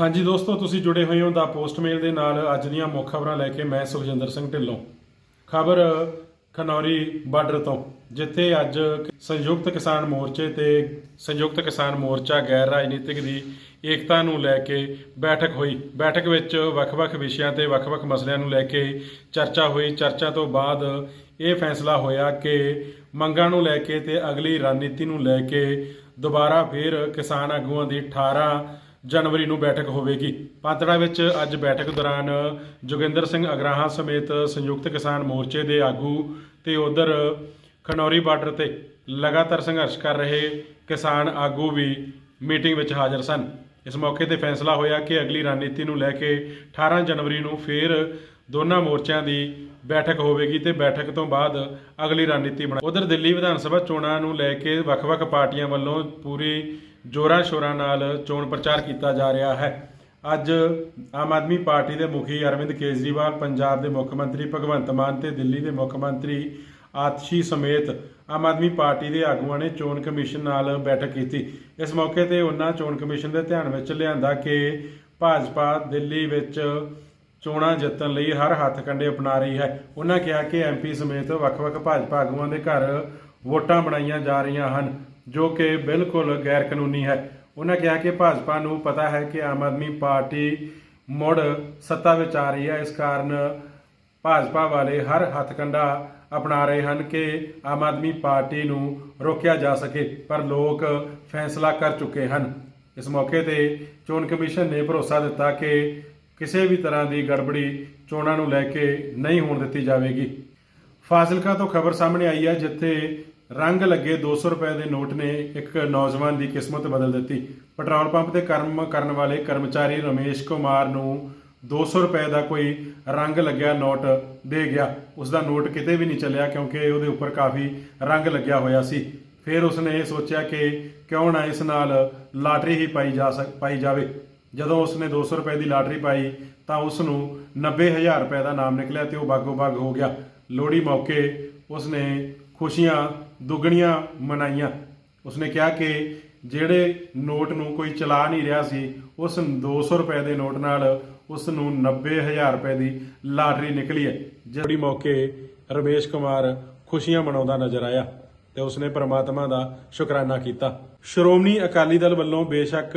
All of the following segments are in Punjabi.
ਹਾਂਜੀ ਦੋਸਤੋ, ਤੁਸੀਂ ਜੁੜੇ ਹੋਏ ਹੋ ਦਾ ਪੋਸਟਮੇਲ ਦੇ ਨਾਲ। ਅੱਜ ਦੀਆਂ ਮੁੱਖ ਖਬਰਾਂ ਲੈ ਕੇ ਮੈਂ ਸੁਖਜਿੰਦਰ ਸਿੰਘ ਢਿੱਲੋਂ। ਖਬਰ ਖਨੌਰੀ ਬਾਰਡਰ ਤੋਂ, ਜਿੱਥੇ ਅੱਜ ਸੰਯੁਕਤ ਕਿਸਾਨ ਮੋਰਚੇ ਤੇ ਸੰਯੁਕਤ ਕਿਸਾਨ ਮੋਰਚਾ ਗੈਰ ਰਾਜਨੀਤਿਕ ਦੀ ਏਕਤਾ ਨੂੰ ਲੈ ਕੇ ਬੈਠਕ ਹੋਈ। ਬੈਠਕ ਵਿੱਚ ਵੱਖ-ਵੱਖ ਵਿਸ਼ਿਆਂ ਤੇ ਵੱਖ-ਵੱਖ ਮਸਲਿਆਂ ਨੂੰ ਲੈ ਕੇ ਚਰਚਾ ਹੋਈ। ਚਰਚਾ ਤੋਂ ਬਾਅਦ ਇਹ ਫੈਸਲਾ ਹੋਇਆ ਕਿ ਮੰਗਾਂ ਨੂੰ ਲੈ ਕੇ ਤੇ ਅਗਲੀ ਰਣਨੀਤੀ ਨੂੰ ਲੈ ਕੇ ਦੁਬਾਰਾ ਫਿਰ ਕਿਸਾਨ ਆਗੂਆਂ ਦੀ 18 ਜਨਵਰੀ ਨੂੰ ਬੈਠਕ ਹੋਵੇਗੀ। ਪਾਤੜਾ ਵਿੱਚ ਅੱਜ ਬੈਠਕ ਦੌਰਾਨ ਜੋਗਿੰਦਰ ਸਿੰਘ ਅਗਰਾਹਾਂ ਸਮੇਤ ਸੰਯੁਕਤ ਕਿਸਾਨ ਮੋਰਚੇ ਦੇ ਆਗੂ ਤੇ ਉਧਰ ਖਨੌਰੀ ਬਾਰਡਰ ਤੇ ਲਗਾਤਾਰ ਸੰਘਰਸ਼ ਕਰ ਰਹੇ ਕਿਸਾਨ ਆਗੂ ਵੀ ਮੀਟਿੰਗ ਵਿੱਚ ਹਾਜ਼ਰ ਸਨ। ਇਸ ਮੌਕੇ ਤੇ ਫੈਸਲਾ ਹੋਇਆ ਕਿ ਅਗਲੀ ਰਣਨੀਤੀ ਨੂੰ ਲੈ ਕੇ 18 ਜਨਵਰੀ ਨੂੰ ਫੇਰ ਦੋਨਾਂ ਮੋਰਚਿਆਂ ਦੀ ਬੈਠਕ ਹੋਵੇਗੀ ਤੇ ਬੈਠਕ ਤੋਂ ਬਾਅਦ ਅਗਲੀ ਰਣਨੀਤੀ ਬਣਾ ਉਧਰ ਦਿੱਲੀ ਵਿਧਾਨ ਸਭਾ ਚੋਣਾਂ ਨੂੰ ਲੈ ਕੇ ਵੱਖ-ਵੱਖ ਪਾਰਟੀਆਂ ਵੱਲੋਂ ਪੂਰੀ ਜੋਰਾਂ ਸ਼ੋਰਾਂ ਨਾਲ ਚੋਣ ਪ੍ਰਚਾਰ ਕੀਤਾ ਜਾ ਰਿਹਾ ਹੈ। ਅੱਜ ਆਮ ਆਦਮੀ ਪਾਰਟੀ ਦੇ ਮੁਖੀ ਅਰਵਿੰਦ ਕੇਜਰੀਵਾਲ, ਪੰਜਾਬ ਦੇ ਮੁੱਖ ਮੰਤਰੀ ਭਗਵੰਤ ਮਾਨ ਤੇ ਦਿੱਲੀ ਦੇ ਮੁੱਖ ਮੰਤਰੀ ਆਤਸ਼ੀ ਸਮੇਤ ਆਮ ਆਦਮੀ ਪਾਰਟੀ ਦੇ ਆਗੂਆਂ ਨੇ ਚੋਣ ਕਮਿਸ਼ਨ ਨਾਲ ਬੈਠਕ ਕੀਤੀ। ਇਸ ਮੌਕੇ ਤੇ ਉਹਨਾਂ ਚੋਣ ਕਮਿਸ਼ਨ ਦੇ ਧਿਆਨ ਵਿੱਚ ਲਿਆਂਦਾ ਕਿ ਭਾਜਪਾ ਦਿੱਲੀ ਵਿੱਚ ਚੋਣਾਂ ਜਿੱਤਣ ਲਈ ਹਰ ਹੱਥ ਕੰਡੇ ਅਪਣਾ ਰਹੀ ਹੈ। ਉਹਨਾਂ ਕਿਹਾ ਕਿ ਐਮਪੀ ਸਮੇਤ ਵੱਖ-ਵੱਖ ਭਾਜਪਾ ਆਗੂਆਂ ਦੇ ਘਰ ਵੋਟਾਂ ਬਣਾਈਆਂ ਜਾ ਰਹੀਆਂ ਹਨ, ਜੋ ਕਿ ਬਿਲਕੁਲ ਗੈਰ ਕਾਨੂੰਨੀ ਹੈ। ਉਹਨਾਂ ਕਿਹਾ ਕਿ ਭਾਜਪਾ ਨੂੰ ਪਤਾ ਹੈ ਕਿ ਆਮ ਆਦਮੀ ਪਾਰਟੀ ਮੁੜ ਸੱਤਾ ਵਿੱਚ ਆ ਰਹੀ ਹੈ। ਇਸ ਕਾਰਨ ਭਾਜਪਾ ਵਾਲੇ ਹਰ ਹੱਥਕੰਡਾ ਅਪਣਾ ਰਹੇ ਹਨ ਕਿ ਆਮ ਆਦਮੀ ਪਾਰਟੀ ਨੂੰ ਰੋਕਿਆ ਜਾ ਸਕੇ, ਪਰ ਲੋਕ ਫੈਸਲਾ ਕਰ ਚੁੱਕੇ ਹਨ। ਇਸ ਮੌਕੇ ਤੇ ਚੋਣ ਕਮਿਸ਼ਨ ਨੇ ਭਰੋਸਾ ਦਿੱਤਾ ਕਿ ਕਿਸੇ ਵੀ ਤਰ੍ਹਾਂ ਦੀ ਗੜਬੜੀ ਚੋਣਾਂ ਨੂੰ ਲੈ ਕੇ ਨਹੀਂ ਹੋਣ ਦਿੱਤੀ ਜਾਵੇਗੀ। ਫਾਜ਼ਿਲਕਾ ਤੋਂ ਖਬਰ ਸਾਹਮਣੇ ਆਈ ਹੈ, ਜਿੱਥੇ ਰੰਗ ਲੱਗੇ 200 ਰੁਪਏ ਦੇ ਨੋਟ ਨੇ ਇੱਕ ਨੌਜਵਾਨ ਦੀ ਕਿਸਮਤ ਬਦਲ ਦਿੱਤੀ। ਪੈਟਰੋਲ ਪੰਪ ਤੇ ਕਰਮ ਕਰਨ ਵਾਲੇ ਕਰਮਚਾਰੀ ਰਮੇਸ਼ ਕੁਮਾਰ ਨੂੰ 200 ਰੁਪਏ ਦਾ ਕੋਈ ਰੰਗ ਲੱਗਿਆ ਨੋਟ ਦੇ ਗਿਆ। ਉਸ ਦਾ ਨੋਟ ਕਿਤੇ ਵੀ ਨਹੀਂ ਚੱਲਿਆ, ਕਿਉਂਕਿ ਉਹਦੇ ਉੱਪਰ ਕਾਫੀ ਰੰਗ ਲੱਗਿਆ ਹੋਇਆ ਸੀ। ਫਿਰ ਉਸਨੇ ਇਹ ਸੋਚਿਆ ਕਿ ਕਿਉਂ ਨਾ ਇਸ ਨਾਲ ਲਾਟਰੀ ਹੀ ਪਾਈ ਜਾ ਸਕ ਪਾਈ ਜਾਵੇ। ਜਦੋਂ ਉਸਨੇ 200 ਰੁਪਏ ਦੀ ਲਾਟਰੀ ਪਾਈ, ਤਾਂ ਉਸ ਨੂੰ 90000 ਰੁਪਏ ਦਾ ਨਾਮ ਨਿਕਲਿਆ ਤੇ ਉਹ ਬਾਗੋ ਬਾਗ ਹੋ ਗਿਆ। ਲੋਹੜੀ ਮੌਕੇ ਉਸਨੇ ਖੁਸ਼ੀਆਂ, ਦੁੱਗਣੀਆਂ ਮਨਾਈਆਂ। ਉਸਨੇ ਕਿਹਾ ਕਿ ਜਿਹੜੇ ਨੋਟ ਨੂੰ ਕੋਈ ਚਲਾ ਨਹੀਂ ਰਿਹਾ ਸੀ, ਉਸ 200 ਰੁਪਏ ਦੇ ਨੋਟ ਨਾਲ ਉਸ ਨੂੰ 90000 ਰੁਪਏ ਦੀ ਲਾਟਰੀ ਨਿਕਲੀ ਹੈ। ਜਿਹੜੀ ਮੌਕੇ ਰਮੇਸ਼ ਕੁਮਾਰ ਖੁਸ਼ੀਆਂ ਮਨਾਉਂਦਾ ਨਜ਼ਰ ਆਇਆ। ਤੇ ਉਸਨੇ ਪ੍ਰਮਾਤਮਾ ਦਾ ਸ਼ੁਕਰਾਨਾ ਕੀਤਾ। ਸ਼੍ਰੋਮਣੀ ਅਕਾਲੀ ਦਲ ਵੱਲੋਂ ਬੇਸ਼ੱਕ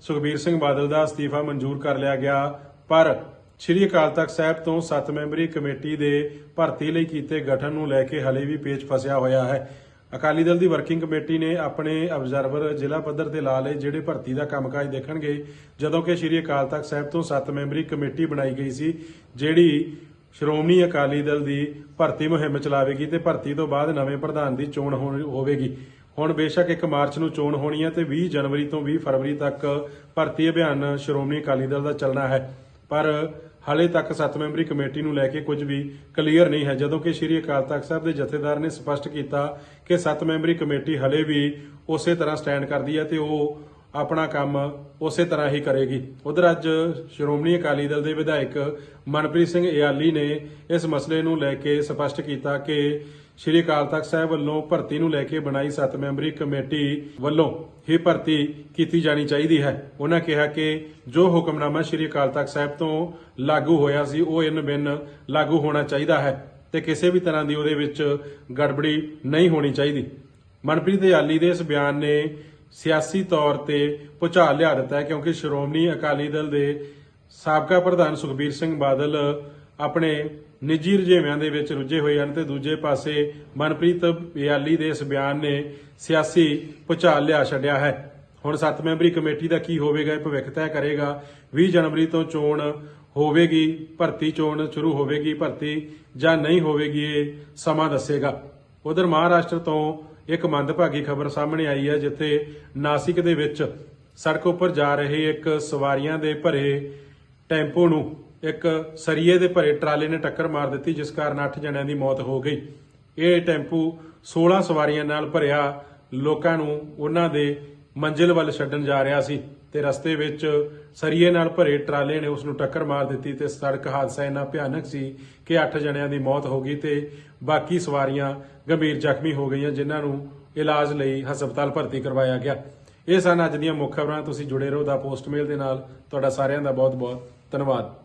ਸੁਖਬੀਰ ਸਿੰਘ ਬਾਦਲ ਦਾ ਅਸਤੀਫਾ ਮਨਜ਼ੂਰ ਕਰ ਲਿਆ ਗਿਆ, ਪਰ ਸ਼੍ਰੀ ਅਕਾਲ ਤਖਤ ਸਾਹਿਬ ਤੋਂ 7 ਮੈਂਬਰੀ ਕਮੇਟੀ ਦੇ ਭਰਤੀ ਲਈ ਕੀਤੇ ਗਠਨ ਨੂੰ ਲੈ ਕੇ ਹਲੇ ਵੀ ਪੇਚ ਫਸਿਆ ਹੋਇਆ ਹੈ। ਅਕਾਲੀ ਦਲ ਦੀ ਵਰਕਿੰਗ ਕਮੇਟੀ ਨੇ ਆਪਣੇ ਅਬਜ਼ਰਵਰ ਜ਼ਿਲ੍ਹਾ ਪੱਧਰ ਤੇ ਲਾ ਲਏ ਜਿਹੜੇ ਭਰਤੀ ਦਾ ਕੰਮਕਾਜ ਦੇਖਣਗੇ, ਜਦੋਂ ਕਿ ਸ਼੍ਰੀ ਅਕਾਲ ਤਖਤ ਸਾਹਿਬ ਤੋਂ 7 ਮੈਂਬਰੀ ਕਮੇਟੀ ਬਣਾਈ ਗਈ ਸੀ, ਜਿਹੜੀ ਸ਼੍ਰੋਮਣੀ ਅਕਾਲੀ ਦਲ ਦੀ ਭਰਤੀ ਮੁਹਿੰਮ ਚਲਾਵੇਗੀ ਤੇ ਭਰਤੀ ਤੋਂ ਬਾਅਦ ਨਵੇਂ ਪ੍ਰਧਾਨ ਦੀ ਚੋਣ ਹੋਣ- ਹੋਵੇਗੀ। ਹੁਣ ਬੇਸ਼ੱਕ 1 ਮਾਰਚ ਨੂੰ ਚੋਣ ਹੋਣੀ ਹੈ ਤੇ 20 ਜਨਵਰੀ ਤੋਂ 20 ਫਰਵਰੀ ਤੱਕ ਭਰਤੀ ਅਭਿਆਨ ਸ਼੍ਰੋਮਣੀ ਅਕਾਲੀ ਦਲ ਦਾ ਚੱਲਣਾ ਹੈ। ਪਰ ਹਾਲੇ ਤੱਕ 7 ਮੈਂਬਰੀ ਕਮੇਟੀ ਨੂੰ ਲੈ ਕੇ ਕੁਝ ਵੀ ਕਲੀਅਰ ਨਹੀਂ ਹੈ। ਜਦੋਂ ਕਿ ਸ਼੍ਰੀ ਅਕਾਲ ਤਖਤ ਸਾਹਿਬ ਦੇ ਜਥੇਦਾਰ ਨੇ ਸਪਸ਼ਟ ਕੀਤਾ ਕਿ 7 ਮੈਂਬਰੀ ਕਮੇਟੀ ਹਲੇ ਵੀ ਉਸੇ ਤਰ੍ਹਾਂ ਸਟੈਂਡ ਕਰਦੀ ਹੈ ਤੇ ਉਹ ਆਪਣਾ ਕੰਮ ਉਸੇ ਤਰ੍ਹਾਂ ਹੀ ਕਰੇਗੀ। ਉਧਰ ਅੱਜ ਸ਼੍ਰੋਮਣੀ ਅਕਾਲੀ ਦਲ ਦੇ ਵਿਧਾਇਕ ਮਨਪ੍ਰੀਤ ਸਿੰਘ ਇਆਲੀ ਨੇ ਇਸ ਮਸਲੇ ਨੂੰ ਲੈ ਕੇ ਸਪਸ਼ਟ ਕੀਤਾ ਕਿ ਸ਼੍ਰੀ ਅਕਾਲ ਤਖਤ ਸਾਹਿਬ ਵੱਲੋਂ ਭਰਤੀ ਨੂੰ ਲੈ ਕੇ ਬਣਾਈ 7 ਮੈਂਬਰੀ ਕਮੇਟੀ ਵੱਲੋਂ ਹੀ ਭਰਤੀ ਕੀਤੀ ਜਾਣੀ ਚਾਹੀਦੀ ਹੈ। ਉਹਨਾਂ ਕਿਹਾ ਕਿ ਜੋ ਹੁਕਮਨਾਮਾ ਸ਼੍ਰੀ ਅਕਾਲ ਤਖਤ ਸਾਹਿਬ ਤੋਂ ਲਾਗੂ ਹੋਇਆ ਸੀ, ਉਹ ਇਨ ਬਿਨ ਲਾਗੂ ਹੋਣਾ ਚਾਹੀਦਾ ਹੈ ਤੇ ਕਿਸੇ ਵੀ ਤਰ੍ਹਾਂ ਦੀ ਉਹਦੇ ਵਿੱਚ ਗੜਬੜੀ ਨਹੀਂ ਹੋਣੀ ਚਾਹੀਦੀ। ਮਨਪ੍ਰੀਤ ਇਆਲੀ ਦੇ ਇਸ ਬਿਆਨ ਨੇ ਸਿਆਸੀ ਤੌਰ ਤੇ ਭੁਚਾਲ ਲਿਆ ਦਿੱਤਾ ਹੈ, ਕਿਉਂਕਿ ਸ਼੍ਰੋਮਣੀ ਅਕਾਲੀ ਦਲ ਦੇ ਸਾਬਕਾ ਪ੍ਰਧਾਨ ਸੁਖਬੀਰ ਸਿੰਘ ਬਾਦਲ ਆਪਣੇ ਨਿੱਜੀ ਰੁਝੇਵਿਆਂ ਦੇ ਵਿੱਚ ਰੁੱਝੇ ਹੋਏ ਹਨ ਤੇ ਦੂਜੇ ਪਾਸੇ ਮਨਪ੍ਰੀਤ ਬਿਆਲੀ ਦੇ ਇਸ ਬਿਆਨ ਨੇ ਸਿਆਸੀ ਭੁਚਾਲ ਲਿਆ ਛੱਡਿਆ ਹੈ। ਹੁਣ 7 ਮੈਂਬਰੀ ਕਮੇਟੀ ਦਾ ਕੀ ਹੋਵੇਗਾ, ਇਹ ਭਵਿੱਖ ਤੈਅ ਕਰੇਗਾ। 20 ਜਨਵਰੀ ਤੋਂ ਚੋਣ ਹੋਵੇਗੀ, ਭਰਤੀ ਚੋਣ ਸ਼ੁਰੂ ਹੋਵੇਗੀ, ਭਰਤੀ ਜਾਂ ਨਹੀਂ ਹੋਵੇਗੀ, ਇਹ ਸਮਾਂ ਦੱਸੇਗਾ। ਉਧਰ ਮਹਾਰਾਸ਼ਟਰ ਤੋਂ ਇੱਕ ਮੰਦਭਾਗੀ ਖਬਰ ਸਾਹਮਣੇ ਆਈ ਹੈ, ਜਿੱਥੇ ਨਾਸਿਕ ਦੇ ਵਿੱਚ ਸੜਕ ਉੱਪਰ ਜਾ ਰਹੇ ਇੱਕ ਸਵਾਰੀਆਂ ਦੇ ਭਰੇ ਟੈਂਪੋ ਨੂੰ ਇੱਕ ਸਰੀਏ ਦੇ ਭਰੇ ਟਰਾਲੇ ਨੇ ਟੱਕਰ ਮਾਰ ਦਿੱਤੀ, ਜਿਸ ਕਾਰਨ 8 ਜਣਿਆਂ ਦੀ ਮੌਤ ਹੋ ਗਈ। ਇਹ ਟੈਂਪੂ 16 ਸਵਾਰੀਆਂ ਨਾਲ ਭਰਿਆ ਲੋਕਾਂ ਨੂੰ ਉਹਨਾਂ ਦੇ ਮੰਜ਼ਿਲ ਵੱਲ ਛੱਡਣ ਜਾ ਰਿਹਾ ਸੀ। ਤੇ ਰਸਤੇ ਵਿੱਚ ਸਰੀਏ ਨਾਲ ਭਰੇ ਟਰਾਲੇ ਨੇ ਉਸ ਨੂੰ ਟੱਕਰ ਮਾਰ ਦਿੱਤੀ ਤੇ ਸੜਕ ਹਾਦਸਾ ਇੰਨਾ ਭਿਆਨਕ ਸੀ ਕਿ 8 ਜਣਿਆਂ ਦੀ ਮੌਤ ਹੋ ਗਈ ਤੇ ਬਾਕੀ ਸਵਾਰੀਆਂ ਗੰਭੀਰ ਜ਼ਖਮੀ ਹੋ ਗਈਆਂ, ਜਿਨ੍ਹਾਂ ਨੂੰ ਇਲਾਜ ਲਈ ਹਸਪਤਾਲ ਭਰਤੀ ਕਰਵਾਇਆ ਗਿਆ। ਇਹ ਸਨ ਅੱਜ ਦੀਆਂ ਮੁੱਖ ਖਬਰਾਂ। ਤੁਸੀਂ ਜੁੜੇ ਰਹੋ ਦਾ ਪੋਸਟਮੇਲ ਦੇ ਨਾਲ। ਤੁਹਾਡਾ ਸਾਰਿਆਂ ਦਾ ਬਹੁਤ ਬਹੁਤ ਧੰਨਵਾਦ।